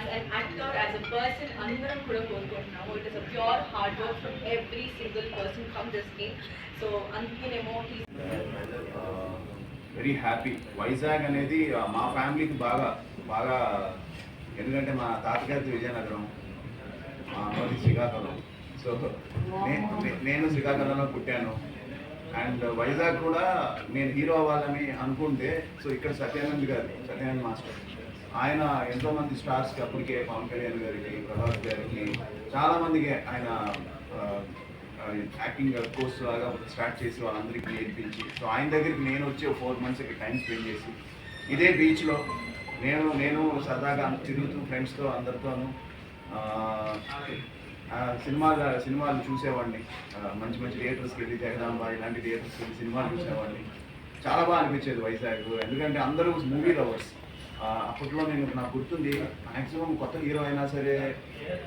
As an actor as a person అందరం కూడా కోరుకుంటున్నాము. It is a pure hard work from every single person from this game so అందుకేనేమో very happy Vizag అనేది మా ఫ్యామిలీకి బాగా బాగా ఎందుకంటే మా తాతగారిది విజయనగరం మా అమ్మది శ్రీకాకుళం. సో నేను శ్రీకాకుళంలో పుట్టాను. అండ్ వైజాగ్ కూడా నేను హీరో అవ్వాలని అనుకుంటే సో ఇక్కడ సత్యానంద్ గారు సత్యానంద్ మాస్టర్. ఆయన ఎంతో మంది స్టార్స్కి అప్పటికే పవన్ కళ్యాణ్ గారికి ప్రభాస్ గారికి చాలా మందికి ఆయన యాక్టింగ్ కోర్స్ లాగా స్టార్ట్ చేసి వాళ్ళందరికీ నేర్పించి సో ఆయన దగ్గరికి నేను వచ్చి ఒక ఫోర్ మంత్స్ ఇక్కడ టైం స్పెండ్ చేసి ఇదే బీచ్లో నేను నేను సరదాగా తిరుగుతూ ఫ్రెండ్స్తో అందరితోనూ ఆ, సినిమాలు సినిమాలు చూసేవాడిని. మంచి మంచి థియేటర్స్కి వెళ్ళి జగదాంబ ఇలాంటి థియేటర్స్కి వెళ్ళి సినిమాలు చూసేవాడిని. చాలా బాగా అనిపించేది వైజాగ్ ఎందుకంటే అందరూ మూవీ లవర్స్ అప్పట్లో నేను నాకు గుర్తుంది మ్యాక్సిమం కొత్త హీరో అయినా సరే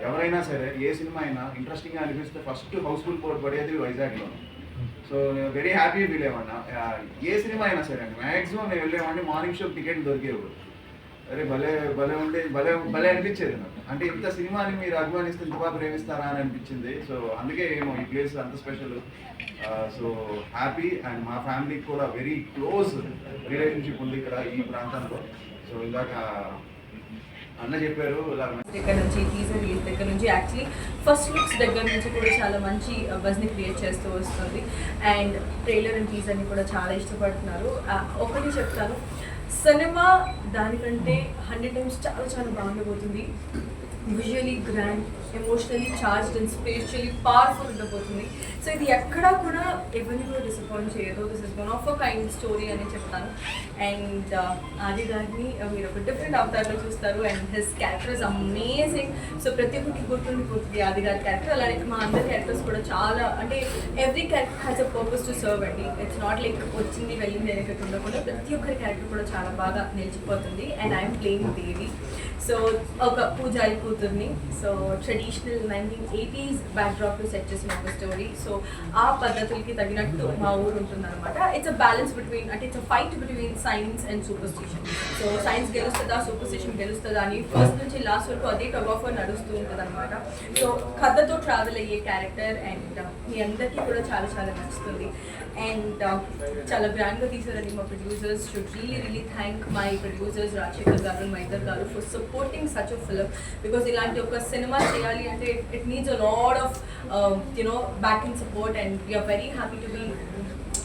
ఎవరైనా సరే ఏ సినిమా అయినా ఇంట్రెస్టింగ్గా అనిపిస్తే ఫస్ట్ హౌస్ఫుల్ పోటీ పడేది వైజాగ్లో. సో నేను వెరీ హ్యాపీ ఫీల్ అయ్యామన్నా ఏ సినిమా అయినా సరే అండి మ్యాక్సిమం నేను వెళ్ళేవాడిని మార్నింగ్ షో టికెట్ దొరికేవాడు అరే భలే భలే ఉండే భలే భలే అనిపించేది నాకు. అంటే ఇంత సినిమాని మీరు అభిమానిస్తే ఇంత బాగా ప్రేమిస్తారా అని అనిపించింది. సో అందుకే ఏమో ఈ ప్లేస్ అంత స్పెషల్ సో హ్యాపీ అండ్ మా ఫ్యామిలీకి కూడా వెరీ క్లోజ్ రిలేషన్షిప్ ఉంది ఇక్కడ ఈ ప్రాంతంలో. సో ఇందాక అన్న చెప్పారు దగ్గర నుంచి టీజర్ రిలీజ్ దగ్గర నుంచి యాక్చువల్లీ ఫస్ట్ లుక్స్ దగ్గర నుంచి కూడా చాలా మంచి uh, బజ్ని క్రియేట్ చేస్తూ వస్తుంది. అండ్ ట్రైలర్ అండ్ టీజర్ని కూడా చాలా ఇష్టపడుతున్నారు. Uh, ఒకటి చెప్తాను. సినిమా దానికంటే హండ్రెడ్ టైమ్స్ చాలా చాలా బాగుండబోతుంది visually grand emotionally charged and spiritually powerful ఉండబోతుంది సో ఇది ఎక్కడా కూడా ఎవరిని కూడా డిసప్పాయింట్ చేయదు. This is one of a kind story అని చెప్తాను. అండ్ uh, ఆది గారిని uh, మీరు ఒక డిఫరెంట్ అవతార్లో చూస్తారు. And his character is amazing so ప్రతి ఒక్కరికి గుర్తుండిపోతుంది ఆది గారి క్యారెక్టర్ అలానే మా అందరి క్యారెక్టర్స్ కూడా చాలా అంటే every character has a purpose to serve అండి. ఇట్స్ నాట్ లైక్ వచ్చింది వెళ్ళింది అనేది ఉండకుండా ప్రతి ఒక్కరి క్యారెక్టర్ కూడా చాలా బాగా నిలిచిపోతుంది. And I'm playing Devi so ఒక పూజారి కూతుర్ని. సో ట్రెడిషనల్ నైన్టీన్ ఎయిటీస్ బ్యాక్డ్రాప్లో సెట్ చేసిన ఒక స్టోరీ సో ఆ పద్ధతులకి తగినట్టు మా ఊరు ఉంటుంది అనమాట ఇట్స్ అ బ్యాలెన్స్ బిట్వీన్ అంటే it's a fight between science and superstition so science గెలుస్తుందా superstition గెలుస్తుందా అని ఫస్ట్ నుంచి లాస్ట్ వరకు అదే టగ్ ఆఫ్ నడుస్తూ ఉంటుంది అనమాట సో కథతో ట్రావెల్ అయ్యే క్యారెక్టర్ అండ్ uh, మీ అందరికీ కూడా చాలా చాలా నచ్చుతుంది. అండ్ uh, చాలా గ్రాండ్గా తీసారండి మా producers should really really thank my producers Rajasekhar గారు మైదర్ గారు for supporting such a film because ఇలాంటి ఒక సినిమా చేయాలి అంటే it needs a lot of you know backing support and we're very happy to be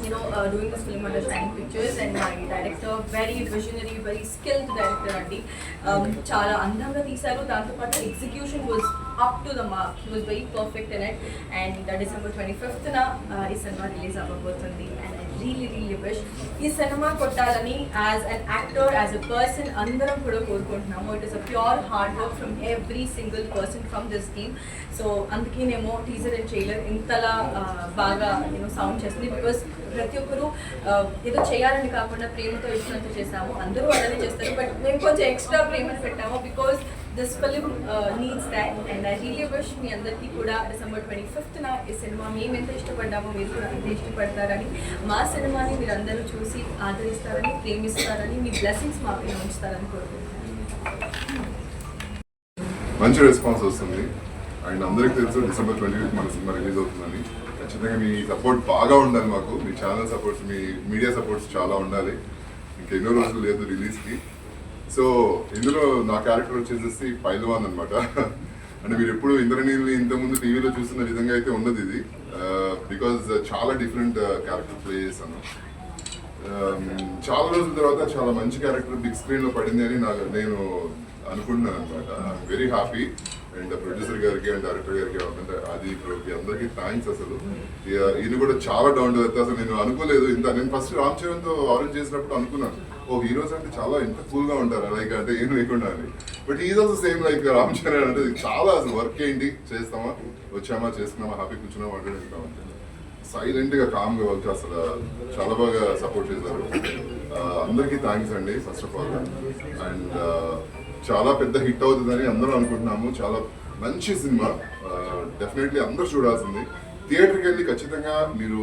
you know, uh, doing this film under Shining Pictures and my director, very visionary, very skilled director అండి um, చాలా అందంగా తీశారు దాంతోపాటు execution was up to the mark he was very perfect in it and December twenty ఫిఫ్త్న ఈ సినిమా release అవ్వబోతుంది. And I really really wish ఈ సినిమా కొట్టాలని as an actor as a person అందరం కూడా కోరుకుంటున్నాము. It is a pure hard work from every single person from this team so అందుకేనేమో టీజర్ అండ్ ట్రైలర్ ఇంతలా uh, బాగా యూనో సౌండ్ చేస్తుంది. బికాస్ ప్రతి ఒక్కరు uh, ఏదో చేయాలని కాకుండా ప్రేమతో ఇచ్చినంత చేసాము అందరూ అలానే చేస్తారు. బట్ మేము కొంచెం ఎక్స్ట్రా ప్రేమను పెట్టాము. Because this film needs that and I really wish మీ అందరికీ కూడా డిసెంబర్ ట్వంటీ ఫిఫ్త్న ఈ సినిమా మేము ఎంత ఇష్టపడ్డామో మీరు కూడా అంత ఇష్టపడతారని మా సినిమాని మీరు అందరూ చూసి ఆదరిస్తారని ప్రేమిస్తారని మీ బ్లెస్సింగ్స్ మా పైన ఉంచుతారని కోరుకుంటున్నాను మంచి రెస్పాన్స్ వస్తుంది. అండ్ అందరికీ తెలుసు డిసెంబర్ ట్వంటీ మన సినిమా రిలీజ్ అవుతుందని. ఖచ్చితంగా మీ సపోర్ట్ బాగా ఉండాలి మాకు. మీ ఛానల్ సపోర్ట్స్ మీ మీడియా సపోర్ట్స్ చాలా ఉండాలి. ఇంకెన్నో రోజులు లేదు రిలీజ్కి సో ఇందులో నా క్యారెక్టర్ వచ్చేసేసి పైల్వాన్ అనమాట అంటే మీరు ఎప్పుడు ఇంద్రనీల్ని ఇంతకుముందు టీవీలో చూస్తున్న విధంగా అయితే ఉన్నది ఇది. బికాజ్ uh, చాలా డిఫరెంట్ క్యారెక్టర్ ప్లే చేశాను చాలా రోజుల తర్వాత చాలా మంచి క్యారెక్టర్ బిగ్ స్క్రీన్లో పడింది అని నాకు నేను అనుకుంటున్నాను అనమాట వెరీ హ్యాపీ అండ్ ప్రొడ్యూసర్ గారికి అండ్ డైరెక్టర్ గారికి అంటే అది ఇప్పుడు అందరికీ థ్యాంక్స్ అసలు. ఇక ఇది కూడా చాలా డౌన్ టు అసలు నేను అనుకోలేదు. ఇంత నేను ఫస్ట్ రామ్ చరణ్తో ఆరెంజ్ చేసినప్పుడు అనుకున్నాను. ఓ హీరోస్ అంటే చాలా ఇంత కూల్గా ఉంటారు? లైక్ అంటే ఏం లేకుండా అని. But is also same like Ram Charan అంటే చాలా అసలు వర్క్ ఏంటి? చేస్తామా? వచ్చామా? చేసుకున్నామా హ్యాపీ కూర్చున్నామా? అంటే వెళ్తాం సైలెంట్గా కామ్గా వర్క్ అసలు చాలా బాగా సపోర్ట్ చేశారు. అందరికీ థ్యాంక్స్ అండి ఫస్ట్ ఆఫ్ ఆల్ అండ్ చాలా పెద్ద హిట్ అవుతుందని అందరూ అనుకుంటున్నాము. చాలా మంచి సినిమా. డెఫినెట్లీ అందరూ చూడాల్సింది. థియేటర్కి వెళ్ళి ఖచ్చితంగా మీరు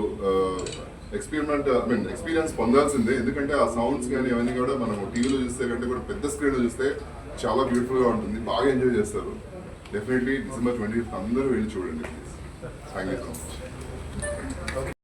ఎక్స్పెరిమెంట్ ఐ మీన్ ఎక్స్పీరియన్స్ పొందాల్సిందే. ఎందుకంటే ఆ సౌండ్స్ కానీ అవన్నీ కూడా మనం టీవీలో చూస్తే కంటే కూడా పెద్ద స్క్రీన్లో చూస్తే చాలా బ్యూటిఫుల్గా ఉంటుంది. బాగా ఎంజాయ్ చేస్తారు. డెఫినెట్లీ డిసెంబర్ ట్వంటీ ఫిఫ్త్ అందరూ వెళ్ళి చూడండి please thank you so much